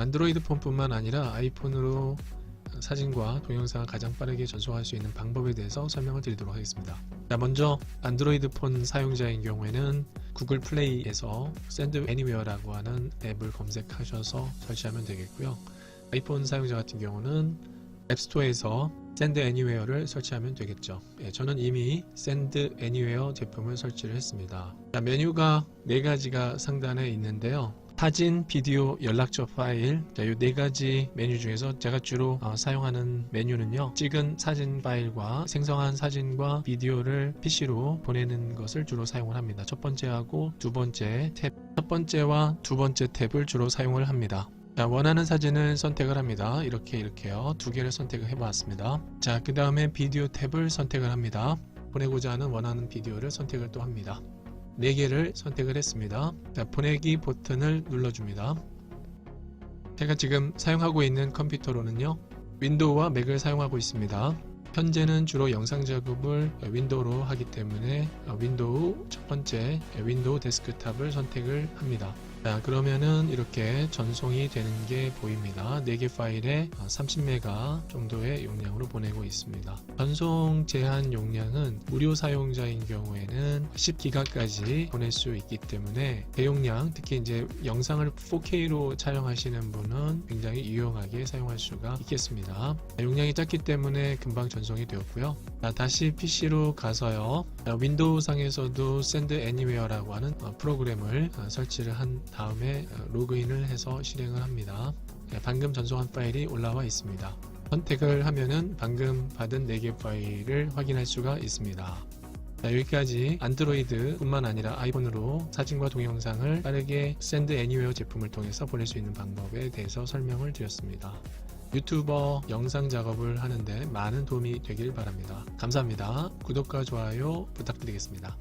안드로이드 폰뿐만 아니라 아이폰으로 사진과 동영상을 가장 빠르게 전송할 수 있는 방법에 대해서 설명을 드리도록 하겠습니다. 자, 먼저 안드로이드 폰 사용자인 경우에는 구글 플레이에서 샌드 애니웨어라고 하는 앱을 검색하셔서 설치하면 되겠고요. 아이폰 사용자 같은 경우는 앱스토어에서 샌드 애니웨어를 설치하면 되겠죠. 예, 저는 이미 샌드 애니웨어 제품을 설치를 했습니다. 자, 메뉴가 네 가지가 상단에 있는데요. 사진, 비디오, 연락처 파일, 자, 이 네 가지 메뉴 중에서 제가 주로 어, 사용하는 메뉴는요. 찍은 사진 파일과 생성한 사진과 비디오를 PC로 보내는 것을 주로 사용을 합니다. 첫 번째하고 두 번째 탭, 첫 번째와 두 번째 탭을 주로 사용을 합니다. 자, 원하는 사진을 선택을 합니다. 이렇게 이렇게요. 두 개를 선택을 해봤습니다. 자, 그 다음에 비디오 탭을 선택을 합니다. 보내고자 하는 원하는 비디오를 선택을 또 합니다. 네 개를 선택을 했습니다. 자, 보내기 버튼을 눌러줍니다. 제가 지금 사용하고 있는 컴퓨터로는요. 윈도우와 맥을 사용하고 있습니다. 현재는 주로 영상 작업을 윈도우로 하기 때문에 윈도우 첫 번째 윈도우 데스크탑을 선택을 합니다. 자, 그러면은 이렇게 전송이 되는 게 보입니다. 4개 파일에 30메가 정도의 용량으로 보내고 있습니다. 전송 제한 용량은 무료 사용자인 경우에는 10기가까지 보낼 수 있기 때문에 대용량, 특히 이제 영상을 4K로 촬영하시는 분은 굉장히 유용하게 사용할 수가 있겠습니다. 용량이 작기 때문에 금방 전송이 되었고요. 자, 다시 PC로 가서요. 자, 윈도우 상에서도 샌드 애니웨어라고 하는 어, 프로그램을 어, 설치를 한 다음에 어, 로그인을 해서 실행을 합니다. 네, 방금 전송한 파일이 올라와 있습니다. 선택을 하면은 방금 받은 4개 파일을 확인할 수가 있습니다. 자, 여기까지 안드로이드 뿐만 아니라 아이폰으로 사진과 동영상을 빠르게 샌드 애니웨어 제품을 통해서 보낼 수 있는 방법에 대해서 설명을 드렸습니다. 유튜버 영상 작업을 하는데 많은 도움이 되길 바랍니다. 감사합니다. 구독과 좋아요 부탁드리겠습니다.